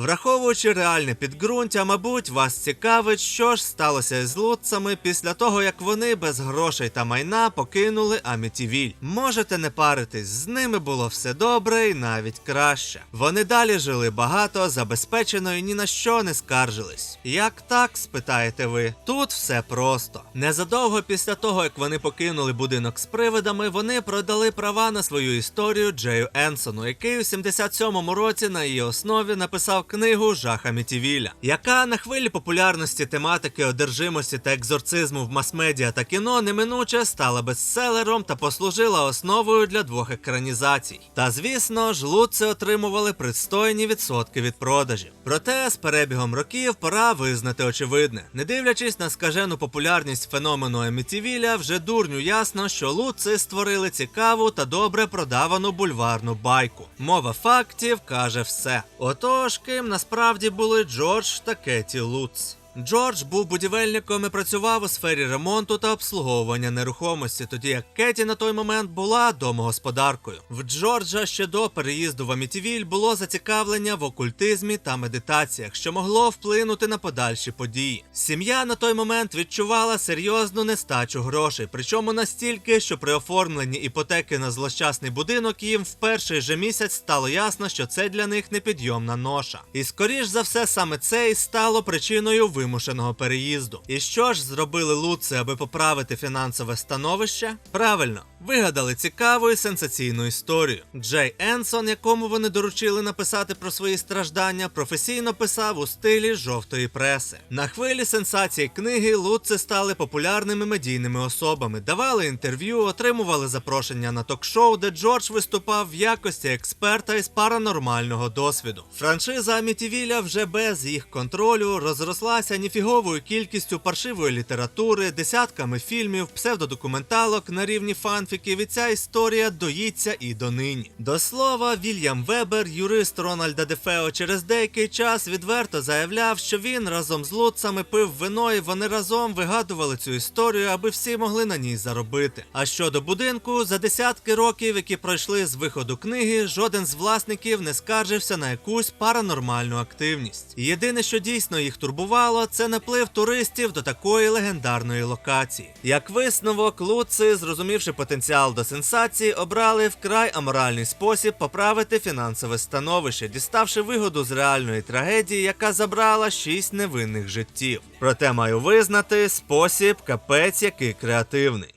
Враховуючи реальне підґрунтя, мабуть, вас цікавить, що ж сталося із лутцами після того, як вони без грошей та майна покинули Амітівіль. Можете не паритись, з ними було все добре і навіть краще. Вони далі жили багато, забезпечено і ні на що не скаржились. Як так, спитаєте ви? Тут все просто. Незадовго після того, як вони покинули будинок з привидами, вони продали права на свою історію Джею Енсону, який у 77-му році на її основі написав книгу Жаха Мітівіля, яка на хвилі популярності тематики одержимості та екзорцизму в мас-медіа та кіно неминуче стала бестселером та послужила основою для двох екранізацій. Та звісно ж, луци отримували пристойні відсотки від продажів. Проте з перебігом років пора визнати очевидне. Не дивлячись на скажену популярність феномену Емітівіля, вже дурню ясно, що луци створили цікаву та добре продавану бульварну байку. Мова фактів каже все. Отож, ким насправді були Джордж та Кеті Луц. Джордж був будівельником і працював у сфері ремонту та обслуговування нерухомості, тоді як Кеті на той момент була домогосподаркою. В Джорджа ще до переїзду в Амітівіль було зацікавлення в окультизмі та медитаціях, що могло вплинути на подальші події. Сім'я на той момент відчувала серйозну нестачу грошей, причому настільки, що при оформленні іпотеки на злощасний будинок їм в перший же місяць стало ясно, що це для них непідйомна ноша. І скоріш за все, саме це і стало причиною вимушеного переїзду. І що ж зробили луци, аби поправити фінансове становище? Правильно, вигадали цікаву і сенсаційну історію. Джей Енсон, якому вони доручили написати про свої страждання, професійно писав у стилі жовтої преси. На хвилі сенсації книги луци стали популярними медійними особами, давали інтерв'ю, отримували запрошення на ток-шоу, де Джордж виступав в якості експерта із паранормального досвіду. Франшиза Амітівіля вже без їх контролю розрослася ніфіговою кількістю паршивої літератури, десятками фільмів, псевдодокументалок на рівні фанфіків, і ця історія доїться і донині. До слова, Вільям Вебер, юрист Рональда Дефео, через деякий час відверто заявляв, що він разом з луцами пив вино, і вони разом вигадували цю історію, аби всі могли на ній заробити. А щодо будинку, за десятки років, які пройшли з виходу книги, жоден з власників не скаржився на якусь паранормальну активність. Єдине, що дійсно їх турбувало, це наплив туристів до такої легендарної локації. Як висновок, луци, зрозумівши потенціал до сенсації, обрали вкрай аморальний спосіб поправити фінансове становище, діставши вигоду з реальної трагедії, яка забрала шість невинних життів. Проте маю визнати, спосіб капець який креативний.